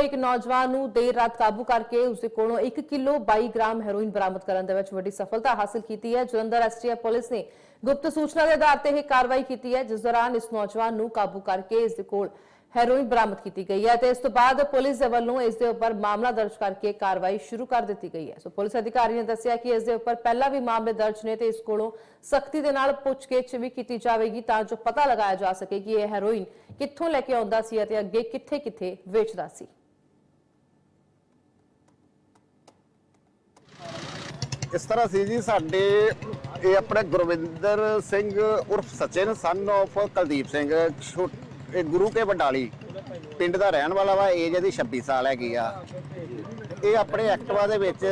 ਇੱਕ ਨੌਜਵਾਨ ਨੂੰ ਦੇਰ ਰਾਤ ਕਾਬੂ ਕਰਕੇ ਉਸ ਦੇ ਕੋਲੋਂ 1 ਕਿਲੋ 22 ਗ੍ਰਾਮ ਹੈਰੋਇਨ ਬਰਾਮਦ ਕਰਨ ਦੇ ਵਿੱਚ ਵੱਡੀ ਸਫਲਤਾ ਹਾਸਲ ਕੀਤੀ ਹੈ। ਜਲੰਧਰ ਐਸਟੀਐਫ ਪੁਲਿਸ ਨੇ ਗੁਪਤ ਸੂਚਨਾ ਦੇ ਆਧਾਰ ਤੇ ਇਹ ਕਾਰਵਾਈ ਕੀਤੀ ਹੈ, ਜਿਸ ਦੌਰਾਨ ਇਸ ਨੌਜਵਾਨ ਨੂੰ ਕਾਬੂ ਕਰਕੇ ਇਸ ਦੇ ਕੋਲ ਹੈਰੋਇਨ ਬਰਾਮਦ ਕੀਤੀ ਗਈ ਹੈ ਤੇ ਇਸ ਤੋਂ ਬਾਅਦ ਪੁਲਿਸ ਦੇ ਵੱਲੋਂ ਇਸ ਦੇ ਉੱਪਰ ਮਾਮਲਾ ਦਰਜ ਕਰਕੇ ਕਾਰਵਾਈ ਸ਼ੁਰੂ ਕਰ ਦਿੱਤੀ ਗਈ ਹੈ। ਸੋ ਪੁਲਿਸ ਅਧਿਕਾਰੀ ਨੇ ਦੱਸਿਆ ਕਿ ਇਸ ਦੇ ਉੱਪਰ ਪਹਿਲਾਂ ਵੀ ਮਾਮਲੇ ਦਰਜ ਨੇ ਤੇ ਇਸ ਕੋਲੋਂ ਸਖਤੀ ਦੇ ਨਾਲ ਪੁੱਛਗਿੱਛ ਵੀ ਕੀਤੀ ਜਾਵੇਗੀ ਤਾਂ ਜੋ ਪਤਾ ਲਗਾਇਆ ਜਾ ਸਕੇ ਕਿ ਇਹ ਹੈਰੋਇਨ ਕਿੱਥੋਂ ਲੈ ਕੇ ਆਉਂਦਾ ਸੀ ਅਤੇ ਅੱਗੇ ਕਿੱਥੇ-ਕਿੱਥੇ ਵੇਚਦਾ ਸੀ। ਇਸ ਤਰ੍ਹਾਂ ਸੀ ਜੀ, ਸਾਡੇ ਇਹ ਆਪਣੇ ਗੁਰਵਿੰਦਰ ਸਿੰਘ ਉਰਫ ਸਚਿਨ ਸਨ of ਕੁਲਦੀਪ ਸਿੰਘ ਛੋ- ਇਹ ਗੁਰੂ ਕੇ ਵਡਾਲੀ ਪਿੰਡ ਦਾ ਰਹਿਣ ਵਾਲਾ ਵਾ ਏਜ ਇਹਦੀ 26 ਸਾਲ ਹੈਗੀ ਆ। ਇਹ ਆਪਣੇ ਐਕਟਿਵਾ ਦੇ ਵਿੱਚ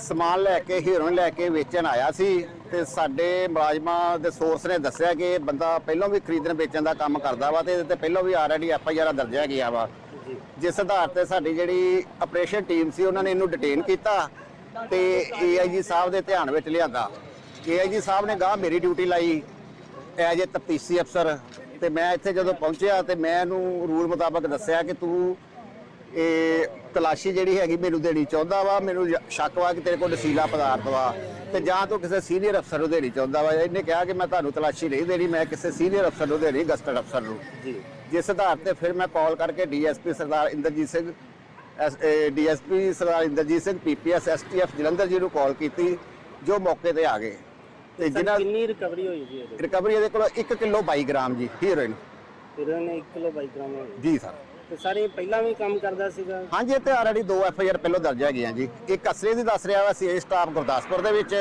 ਸਮਾਨ ਲੈ ਕੇ, ਹੀਰੋਇਨ ਲੈ ਕੇ ਵੇਚਣ ਆਇਆ ਸੀ ਤੇ ਸਾਡੇ ਮੁਲਾਜ਼ਮਾਂ ਦੇ ਸੋਰਸ ਨੇ ਦੱਸਿਆ ਕਿ ਇਹ ਬੰਦਾ ਪਹਿਲਾਂ ਵੀ ਖਰੀਦਣ ਵੇਚਣ ਦਾ ਕੰਮ ਕਰਦਾ ਵਾ ਤੇ ਇਹਦੇ ਤੇ ਪਹਿਲਾਂ ਵੀ ਆਲਰੇਡੀ ਐਫ ਆਈ ਆਰ ਦਰਜ ਹੈਗੀ ਆ ਵਾ। ਜਿਸ ਆਧਾਰ ਤੇ ਸਾਡੀ ਜਿਹੜੀ ਆਪਰੇਸ਼ਨ ਟੀਮ ਸੀ, ਉਹਨਾਂ ਨੇ ਇਹਨੂੰ ਡਿਟੇਨ ਕੀਤਾ ਤੇ ਏਆਈਜੀ ਸਾਹਿਬ ਦੇ ਧਿਆਨ ਵਿੱਚ ਲਿਆਂਦਾ। ਏਆਈਜੀ ਸਾਹਿਬ ਨੇ ਗਾਹ ਮੇਰੀ ਡਿਊਟੀ ਲਾਈ ਐਜ ਏ ਤਫਤੀਸ਼ੀ ਅਫਸਰ ਤੇ ਮੈਂ ਇੱਥੇ ਜਦੋਂ ਪਹੁੰਚਿਆ ਤੇ ਮੈਂ ਇਹਨੂੰ ਰੂਲ ਮੁਤਾਬਕ ਦੱਸਿਆ ਕਿ ਤੂੰ ਇਹ ਤਲਾਸ਼ੀ ਜਿਹੜੀ ਹੈਗੀ ਮੈਨੂੰ ਦੇਣੀ ਚਾਹੁੰਦਾ ਵਾ ਮੈਨੂੰ ਸ਼ੱਕ ਵਾ ਕਿ ਤੇਰੇ ਕੋਲ ਨਸ਼ੀਲਾ ਪਦਾਰਥ ਵਾ ਤੇ ਜਾਂ ਤੂੰ ਕਿਸੇ ਸੀਨੀਅਰ ਅਫਸਰ ਨੂੰ ਦੇਣੀ ਚਾਹੁੰਦਾ ਵਾ। ਇਹਨੇ ਕਿਹਾ ਕਿ ਮੈਂ ਤੁਹਾਨੂੰ ਤਲਾਸ਼ੀ ਨਹੀਂ ਦੇਣੀ ਮੈਂ ਕਿਸੇ ਸੀਨੀਅਰ ਅਫਸਰ ਨੂੰ ਦੇਣੀ ਗਸਟਡ ਅਫਸਰ ਨੂੰ। ਜੀ। ਜਿਸ ਆਧਾਰ ਤੇ ਫਿਰ ਮੈਂ ਕਾਲ ਕਰਕੇ DSP Sardar Inderjit Singh DSP Sardar Inderjit Singh PPS STF Jalandhar ji ਨੂੰ ਕਾਲ ਕੀਤੀ ਜੋ ਮੌਕੇ ਤੇ ਆ ਗਏ। ਤੇ ਜਿਨ੍ਹਾਂ ਕਿੰਨੀ ਰਿਕਵਰੀ ਹੋਈ ਜੀ ਇਹਦੇ? ਰਿਕਵਰੀ ਇਹਦੇ ਕੋਲ 1 ਕਿਲੋ 22 ਗ੍ਰਾਮ ਜੀ ਹੀਰੋਇਨ ਇਹਦੇ ਨੇ 1 ਕਿਲੋ 22 ਗ੍ਰਾਮ ਹੋਈ। ਜੀ ਸਰ। ਤੇ ਸਰ ਇਹ ਪਹਿਲਾਂ ਵੀ ਕੰਮ ਕਰਦਾ ਸੀਗਾ? ਹਾਂਜੀ ਇੱਥੇ ਆਲਰੇਡੀ ਦੋ ਐਫ ਆਈ ਆਰ ਪਹਿਲਾਂ ਦਰਜ ਹੈਗੀਆਂ ਜੀ। ਇੱਕ ਅਸਲੇ ਦੀ ਦੱਸ ਰਿਹਾ ਵਾ ਸੀ ਸਟਾਫ ਗੁਰਦਾਸਪੁਰ ਦੇ ਵਿੱਚ।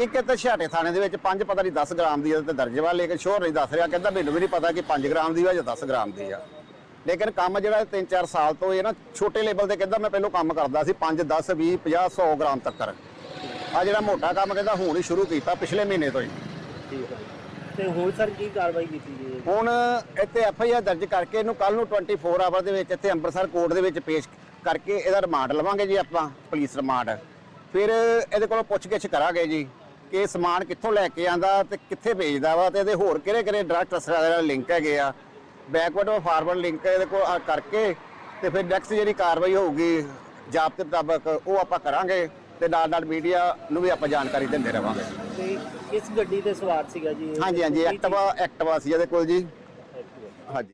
ਇੱਕ ਇੱਥੇ ਛਾਟੇ ਥਾਣੇ ਦੇ ਵਿੱਚ ਪੰਜ ਪਤਾ ਨਹੀਂ 10 ਗ੍ਰਾਮ ਦੀ ਇਹਦੇ ਤੇ ਦਰਜ ਵਾ ਲੇਕਿਨ ਸ਼ੋਰ ਨਹੀਂ ਦੱਸ ਰਿਹਾ। ਕਹਿੰਦਾ ਮੈਨੂੰ ਵੀ ਨਹੀਂ ਪਤਾ ਕਿ 5 ਗ੍ਰਾਮ ਦੀ ਵਾ ਜਾਂ 10 ਗ੍ਰਾਮ ਦੀ ਆ। ਲੇਕਿਨ ਕੰਮ ਜਿਹੜਾ 3-4 ਸਾਲ ਤੋਂ ਇਹ ਨਾ ਛੋਟੇ ਲੈਵਲ ਤੇ ਕਹਿੰਦਾ ਮੈਂ ਪਹਿਲਾਂ ਕੰਮ ਕਰਦਾ ਸੀ 5 10 20 50 100 ਗ੍ਰਾਮ ਤੱਕ। ਆ ਜਿਹੜਾ ਮੋਟਾ ਕੰਮ ਕਹਿੰਦਾ ਹੁਣ ਹੀ ਸ਼ੁਰੂ ਕੀਤਾ ਪਿਛਲੇ ਮਹੀਨੇ ਤੋਂ ਹੀ। ਠੀਕ ਹੈ ਤੇ ਹੁਣ ਸਰ ਕੀ ਕਾਰਵਾਈ ਕੀਤੀ ਜੀ? ਹੁਣ ਇੱਥੇ ਐਫ ਆਈ ਆਰ ਦਰਜ ਕਰਕੇ ਇਹਨੂੰ ਕੱਲ ਨੂੰ 24 ਆਵਰ ਦੇ ਵਿੱਚ ਇੱਥੇ ਅੰਮ੍ਰਿਤਸਰ ਕੋਰਟ ਦੇ ਵਿੱਚ ਪੇਸ਼ ਕਰਕੇ ਇਹਦਾ ਰਿਮਾਂਡ ਲਵਾਂਗੇ ਜੀ ਆਪਾਂ ਪੁਲਿਸ ਰਿਮਾਂਡ ਫਿਰ ਇਹਦੇ ਕੋਲੋਂ ਪੁੱਛਗਿੱਛ ਕਰਾਂਗੇ ਜੀ ਕਿ ਇਹ ਸਮਾਨ ਕਿੱਥੋਂ ਲੈ ਕੇ ਆਂਦਾ ਤੇ ਕਿੱਥੇ ਵੇਚਦਾ ਵਾ ਤੇ ਇਹਦੇ ਹੋਰ ਕਿਹੜੇ ਕਿਹੜੇ ਡਰਗ ਟਰਸਟਰਾਂ ਦੇ ਨਾਲ ਲਿੰਕ ਹੈਗੇ ਆ। ਬੈਕਵਰਡ ਔਰ ਫਾਰਵਰਡ ਲਿੰਕ ਇਹਦੇ ਕੋਲ ਆ ਕਰਕੇ ਤੇ ਫਿਰ ਨੈਕਸਟ ਜਿਹੜੀ ਕਾਰਵਾਈ ਹੋਊਗੀ ਜਾਬਤੇ ਮੁਤਾਬਕ ਉਹ ਆਪਾਂ ਕਰਾਂਗੇ ਤੇ ਨਾਲ ਨਾਲ ਮੀਡੀਆ ਨੂੰ ਵੀ ਆਪਾਂ ਜਾਣਕਾਰੀ ਦਿੰਦੇ ਰਵਾਂਗੇ ਤੇ ਕਿਸ ਗੱਡੀ ਤੇ ਸਵਾਰ ਸੀਗਾ ਜੀ? ਹਾਂਜੀ ਹਾਂਜੀ ਐਕਟਿਵਾ ਐਕਟਿਵਾ ਸੀ ਇਹਦੇ ਕੋਲ ਜੀ। ਹਾਂਜੀ